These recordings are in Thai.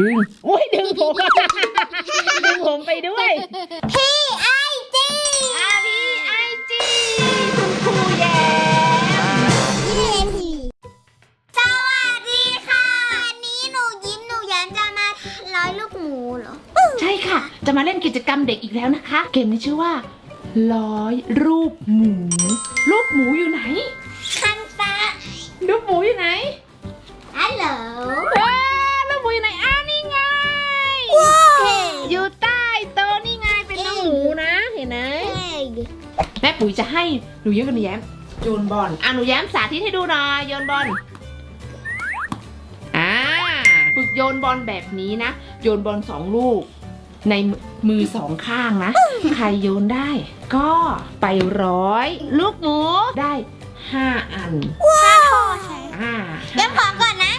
ดึงโอ้ยดึงผม ดึงผมไปด้วย พี่ไอจีอาพีไอจีคุณครูแย้มพี่เลนทีสวัสดีค่ะ วันนี้หนูยิ้มหนูแย้มจะมาร้อยลูกหมูเหรอ ใช่ค่ะ จะมาเล่นกิจกรรมเด็กอีกแล้วนะคะ เกมนี้ชื่อว่าร้อยรูปหมู รูปหมูอยู่ไหนคันตารูปหมูอยู่ไหนฮัลโหลว้ารูปหมูอยู่ไหนอ้า แม่ปุ๋ยจะให้หนูยิ้มกับหนูแย้มโยนบอลอะหนูแย้มสาธิตให้ดูหน่อยโยนบอลอ่าฝึกโยนบอลแบบนี้นะ โยนบอลสองลูก ในมือสองข้างนะ ใครโยนได้ ก็ไปร้อย ลูกหมูได้ห้าอันข้าโทษใช่อ่าแย้มขอก่อนนะ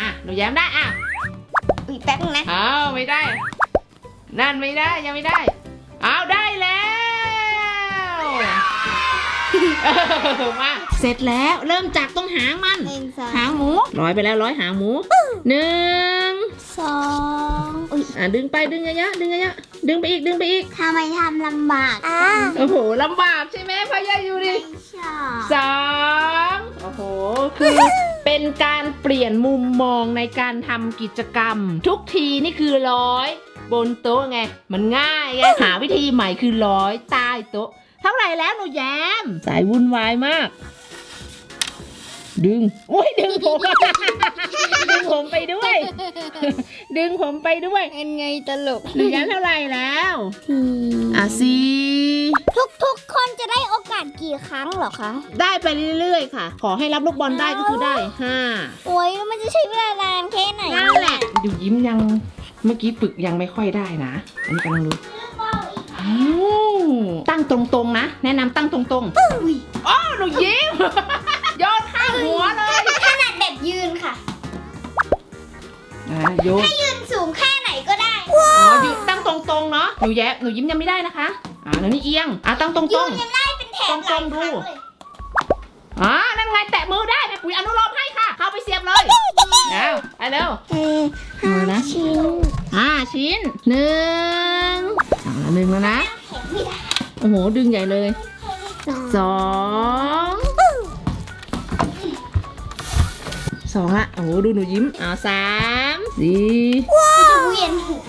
อะหนูแย้มได้อะอีกแป๊บนึงนะอ้าวไม่ได้ นั่นไม่ได้ยังไม่ได้อ้าวได้แล้ว มาเสร็จแล้วเริ่มจากตรงหางมันหนึ่งสองหางหมูร้อยไปแล้วร้อยหางหมูหนึ่งสองอุ้ยอะดึงไปดึงเยอะๆดึงเยอะๆดึงไปอีกดึงไปอีกทำไมทำลำบากอ่าโอ้โหลำบากใช่ไหมพ่อยายอยู่ดิไม่ชอบสองโอ้โหคือเป็นการเปลี่ยนมุมมองในการทำกิจกรรม ทุกทีนี่คือร้อยบนโต๊ะไง มันง่ายไงหาวิธีใหม่คือร้อยใต้โต๊ะเท่าไหร่แล้วหนูแย้มสายวุ่นวายมาก ดึงโอ้ยดึงผม ดึงผมไปด้วย ดึงผมไปด้วยเป็นไงตลกหนูแย้มเท่าไหร่แล้วทีอะสี่ทุกทุกๆคนจะได้โอกาสกี่ครั้งเหรอคะ ได้ไปเรื่อยๆค่ะ ขอให้รับลูกบอลได้ก็คือได้ห้าโอ้ยแล้วมันจะใช้เวลานานแค่ไหนนั่นแหละ ดูยิ้มยัง เมื่อกี้ฝึกยังไม่ค่อยได้นะ อันนี้กำลังดูอ้าว ตั้งตรงๆนะ แนะนำตั้งตรงๆอ๋อหนูยิ้มโยนข้างหัวเลยขนาดแบบยืนค่ะ อ่าโยนยืนสูงแค่ไหนก็ได้ อ๋อยืนตั้งตรงๆ เนาะ หนูแย้หนูยิ้มยังไม่ได้นะคะ อ่าแล้วนี่เอียง อ่าตั้งตรยืงนยังได้เป็นแถบหลายครั้งเลยๆอ่านั่นไงแตะมือได้แม่ปุ๋ยอนุโลมให้ค่ะ เข้าไปเสียบเลยแล้วไปเร็วเออเอานะชิ้นห้าชิ้นหนึ่ง อ่าหนึ่งแล้วนะแข็งไม่ได้โอ้โห ดึงใหญ่เลยสองสองสองละโอ้โห ดูหนูยิ้มอ่าสามสี่จะเวียนหัว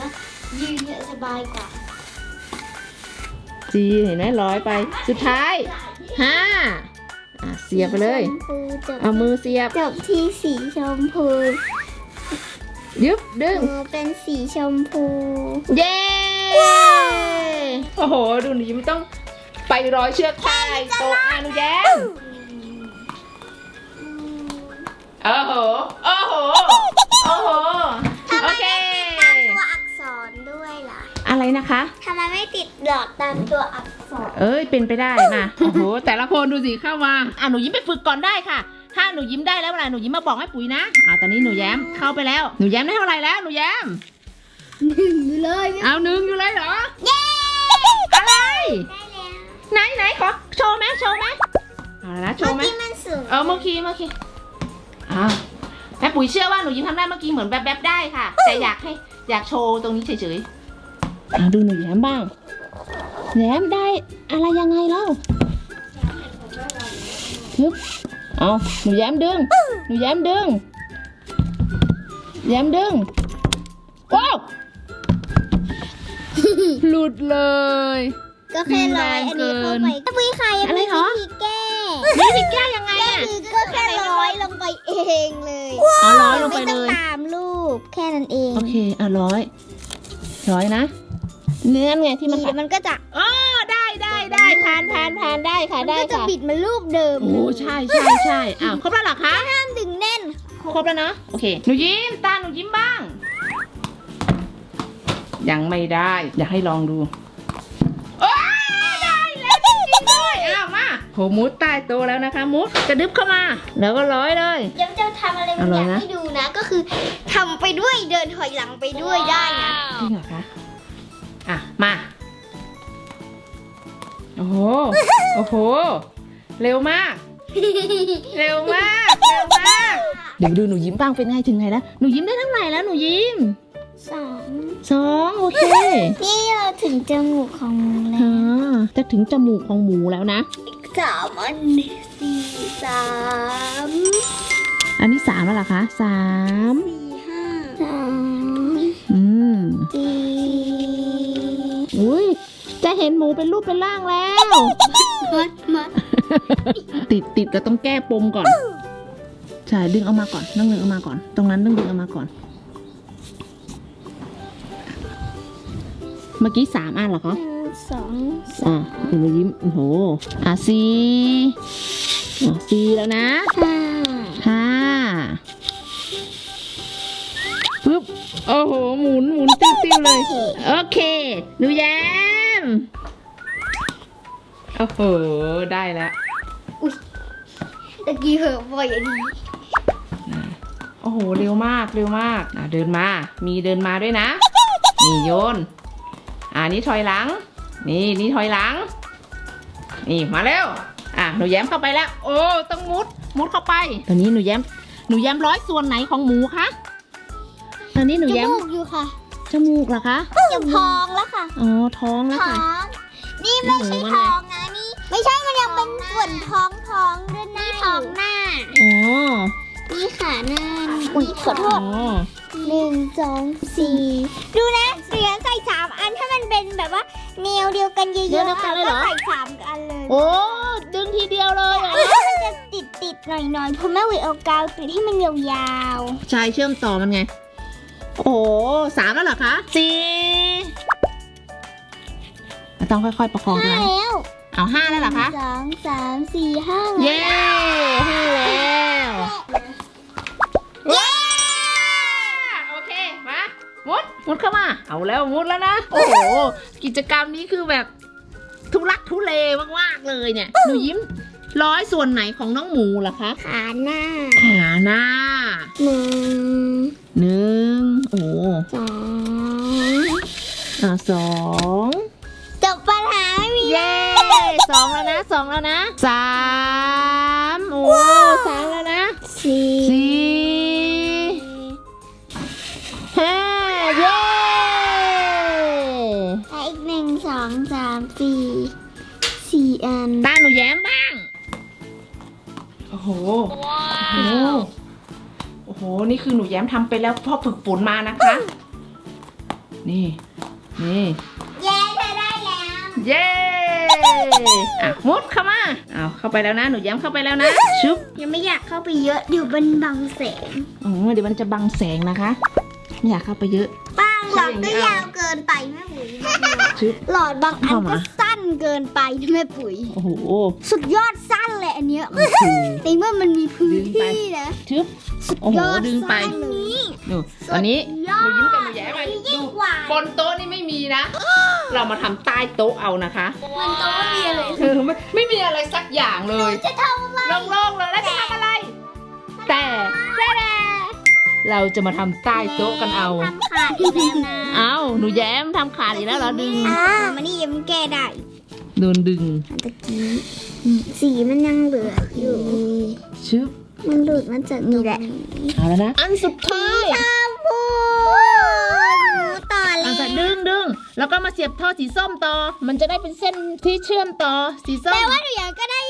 ยืนเยอะสบายกว่าสี่เห็นไหมร้อยไป สุดท้ายห้าอะเสียบไปเลยชมพูจบเอามือเสียบ จบที่สีชมพู ยึบดึงมือเป็นสีชมพู เย้ โอ้โห ดูหนูยิ้มต้องไปร้อยเชือกใต้โต๊ะอะหนูแย้มโอ้โห โอ้โห โอ้โหทำไมโอเคไม่ติดตามตัวอักษรด้วยล่ะอะไรนะคะ ทำไมไม่ติดดอทตามตัวอักษร เอ้ย เป็นไปได้นะ โอ้โห แต่ละคนดูสิเข้ามา อะหนูยิ้มไปฝึกก่อนได้ค่ะ ถ้าหนูยิ้มได้แล้วเวลาหนูยิ้มมาบอกให้ปุ๋ยนะ อ่าตอนนี้หนูแย้มเข้าไปแล้ว หนูแย้มได้เท่าไหร่แล้ว หนูแย้ม หนึ่งเลยเอาหนึ่งอยู่เลยเหรอ เย้อะไร ได้แล้วไหนไหนขอโชว์ไหมโชว์ไหมเอาละนะโชเมื่อว์ไหมกี้มันสูงเออเมื่อกี้เมื่อกี้อ้าวแม่ปุ๋ยเชื่อว่าหนูยิ้มทำได้เมื่อกี้เหมือนแบบแบบๆได้ค่ะ แต่อยากให้อยากโชว์ตรงนี้เฉยๆอะดูหนูแย้มบ้างแย้มได้อะไรยังไงเล่าฮึบเอาหนูแย้มดึงหนูแย้มดึงแย้มดึง หลุดเลย ก็แค่ร้อยอันนี้เข้าไปถ้าพี่ใครยังอะไรไม่เหรอวิธีแก้นี่พี่แก้ยังไงก็อะคือก็แค่ร้อยลงไปเองเลยอ๋อร้อยลงไปไม่เลต้องยตามรูปแค่นั้นเอง โอเค อะร้อย ร้อยนะ เนื้อไงที่มันนี่มันก็จะอ๋อได้ได้ได้ทานทานทานได้ค่ะมันได้ก็จะค่ะบิดมารูปเดิม โอ้ใช่ใช่ใช่อ้าวครบแล้วเหรอคะ ห้ามดึงแน่น ครบแล้วเนาะ โอเค หนูยิ้ม ตาหนูยิ้มบ้าง ยังไม่ได้ อยากให้ลองดูโอ้ยได้แล้วจริงๆด้วยอ้าวมาโหมุดใต้โตะแล้วนะคะ มุดกระดึบเข้ามา แล้วก็ร้อยเลยยังจะทำอะไรบางอย่างอร่อยนะ ให้ดูนะ ก็คือทำไปด้วยเดินถอยหลังไปด้วยได้นะ จริงเหรอคะ อะ มา โอ้โห โอ้โห เร็วมาก เร็วมาก เร็วมาก เดี๋ยวดูหนูยิ้มบ้างเป็นไงถึงไหนแล้ว หนูยิ้มได้ทั้งไหนแล้วหนูยิ้ม สองสองโอเคนี่เราถึงจมูกของหมูแล้อ่าวจะถึงจมูกของหมูแล้วนะสามอันสี่สามอันนี้สามแล้วเหรอคะสามสี่ห้าสามอืมสี่อุ้ยจะเห็นหมูเป็นรูปเป็นร่างแล้ว มัดมัดติดติดก็ต้องแก้ปมก่อนใช่ดึงเอามาก่อนต้องดึงเอามาก่อน ตรงนั้นต้องดึงเอามาก่อน เมื่อกี้สามอันเหรอคะหนึ่งสองสาอะมเดี๋ยวเรายิ้มโอ้โหอะสี่อะสี่แล้วนะห้าห้าปึ๊บโอ้โหหมุนหมุนติ้วติ้วเลย โอเคหนูแย้มโอ้โห ได้แล้วตะกี้เหอะบ่อยอันนี้โอ้โห เร็วมาก เร็วมากอะเดินมา มีเดินมาด้วยนะนี่โยน อ่านี่ถอยหลัง นี่นี่ถอยหลัง นี่มาเร็ว อะหนูแย้มเข้าไปแล้ว โอ้ต้องมุดมุดเข้าไปตอนนี้หนูแย้มหนูแย้มร้อยส่วนไหนของหมูคะตอนนี้หนูจแย้มมูกอยู่ค่ะจมูกเหรอคะอยู่ท้องแล้วค่ะอ๋อท้องแล้วท้อค่ะ งนี่ไม่ใช่โอ้โหท้องนะนี่ไม่ใช่มันยังเป็นส่วนท้องท้องด้วยนะนี่ท้องหน้า อ๋อนี่ขาหน้าอุ้ยขอโทอ๋ษอ หนึ่งสองสี่ดูนะเหลือใส่สามอันถ้ามันเป็นแบบว่าแนวเดียวกันเยอะๆเดียวกันเลยเหรอก็ใส่สามอันเลยโอ้ดึงทีเดียวเลยเหรอถ้ามันจะติดติดๆหน่อยๆเพราะแม่วิเอากาวติดให้มันยาวชายเชื่อมต่อมันไง โอ้โหสามแล้วเหรอคะสี่ต้องค่อยๆประคองๆห้านะแล้วเอาห้าแล้วเหรอคะ สองสามสี่ห้าเย้ห้าแล้ว เย้โอเคมา มุดมุดเข้ามา เอาแล้วมุดแล้วนะ โอ้โห กิจกรรมนี้คือแบบทุลักทุเลมากๆเลยเนี่ยหนูยิ้มร้อยส่วนไหนของน้องหมูเหรอคะ ขาหน้า ขาหน้าหนึ่งหนึ่งโอ้โหสองอ่าสองจบปัญหาไม่มีเย้สองแล้วนะสองแล้วนะสาม หโอ้โหโอ้โห นี่คือหนูแย้มทำไปแล้วพ่อฝึกฝนมานะคะ นี่ นี่ เย้เธอได้แล้ว เย้อะมุดเข้ามาเอาเข้าไปแล้วนะ หนูแย้มเข้าไปแล้วนะชุบยังไม่อยากเข้าไปเยอะเดี๋ยวมันบังแสงโอ้เดี๋ยวมันจะบังแสงนะคะ ไม่อยากเข้าไปเยอะบางหลอดก็ยาวเกินไปแม่ปุ๋ยชึบ หลอดบางอันเข้ามาก็สั้นเกินไปนะแม่ปุ๋ย โอ้โห สุดยอดสั้น เลยอันเนี้ยโอ้โหในเมื่อมันมีพื้นดึงไปที่นะชึบโอ้โหยอดึงไปสั้นเลยดูตอนนี้ยอหดนูยิ้มกับหนูแย้มไปยิ่ดูงกว่าบนโต๊ะนี่ไม่มีนะ เรามาทำใต้โต๊ะเอานะคะมันโตไม่มีอะไรเออไม่ไม่มีอะไรสักอย่างเลยจะทำอะไรโล่งๆเลยแล้วจะทำอะไร แต่แต่เราจะมาทำใต้โต๊ะกันเอาทำขาดอีกแล้วนะเอาหนูแย้มทำขาดอีกแล้วเหรอดึงอ่ามันนี่ยังแก้ได้ โดนดึงอันตะกี้สีมันยังเหลืออยู่ ชึบมันหลุดมาจากนี่แหละเอาแล้วนะอันสุดท้ายชมพูต่อเอาเลยจะดึงดึงแล้วก็มาเสียบท่อสีส้มต่อ มันจะได้เป็นเส้นที่เชื่อมต่อสีส้แปลมว่าหนูยังก็ได้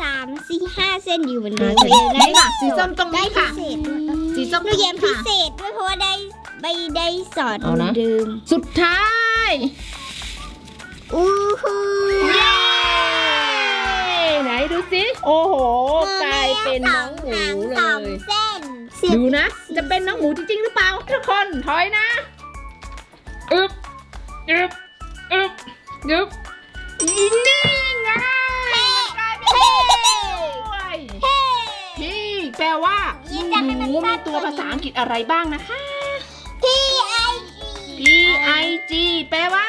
สามสี่ห้าเส้นอยู่เหมือนเดิอ่ามเส้นนี้ค่ะสีส้มตรงได้นี้พิค่ะ เศษด้วยสีส้มหนูแย้มพิค่ะ เศษด้วยเพราะว่าได้ใบได้สอนเอานะ เดิม สุดท้าย อู้หูเย้ไหนดูสิโอ้โหกลายเป็นน้องหมูเลสองย เส้นเสียบดูนะ จะเป็นน้องหมูจริงๆหรือเปล่า ทุกคนถอยนะอึบอึบอึบอึบอีนี่ไงมันกลายเป็นเฮ้ด้วยเฮ้พี่แปลว่ายิ้มจะให้มันหมูสั้มีนตัวกว่านี้ภาษาอังกฤษอะไรบ้างนะคะ พีไอ P I G แปลว่า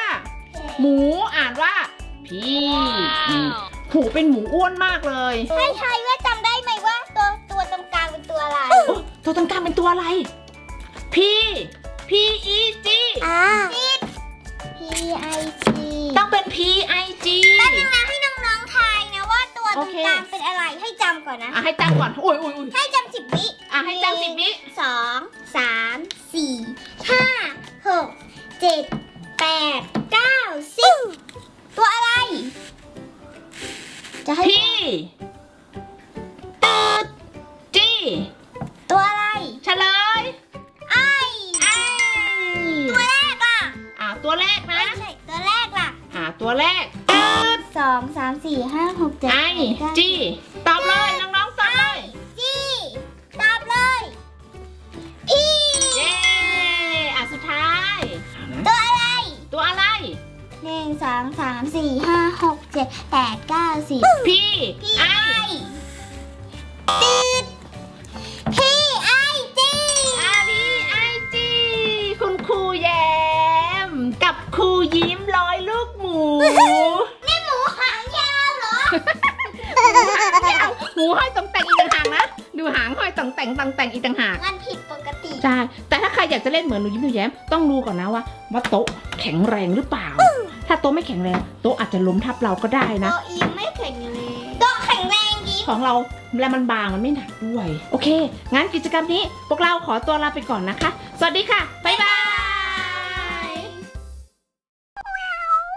หมูอ่านว่า พี่หูเป็นหมูอ้วนมากเลยให้ทายว่าจำได้ไหมว่า ตัวตัวตรงกลางเป็นตัวอะไรโอ้ตัวตรงกลางเป็นตัวอะไร P P E G อ่าผิด P I G ต้องเป็น P I G แป๊บนึงนะให้น้องๆทายนะว่าตัวตโอรงเค กลางเป็นอะไรให้จำก่อนนะ อะให้จำก่อนโอ้ยโอ้ยโอ้ยให้จำสิบวิ อะให้จำสิบวิสองสามสี่ห้าหเจ็ดแปดเก้าสิบ ตัวอะไร จะให้ พี่ตืดจี้ตัวอะไรเฉลยไอไอ้ตัวแรกอะอ่าตัวแรกนะ ไม่ใช่ตัวแรกล่ะอ่าตัวแรกตืดสองสามสี่ห้าหกเจ็ดไอแปดเก้า จี้ตอบเลยน้องๆตอบเลย สองสามสี่ห้าหกเจ็ดแปดเก้าสิบพี่พี่ไอไอตืดพี่ไอจีอาพี่ไอจีคุณครูแย้ม กับครูยิ้มร้อยลูกหมู นี่หมูหางยาวเหรอไม่เอาหูห้อยตรงแต่งอีกต่างหากนะ ดูหางห้อยตรงแต่งตรงแต่งอีกต่างหากงั้นผิดปกติ ใช่ แต่ถ้าใครอยากจะเล่นเหมือนหนูยิ้มหนูแย้ม ต้องดูก่อนนะว่าว่าโต๊ะแข็งแรงหรือเปล่า ถ้าโต๊ะไม่แข็งแรงโต๊ะอาจจะล้มทับเราก็ได้นะ โตอีไม่แข็งแรงโตแข็งแรงยิ้มของเราแล้วมันบางมันไม่หนักด้วย โอเค งั้นกิจกรรมนี้พวกเราขอตัวลาไปก่อนนะคะ สวัสดีค่ะ บ๊ายบาย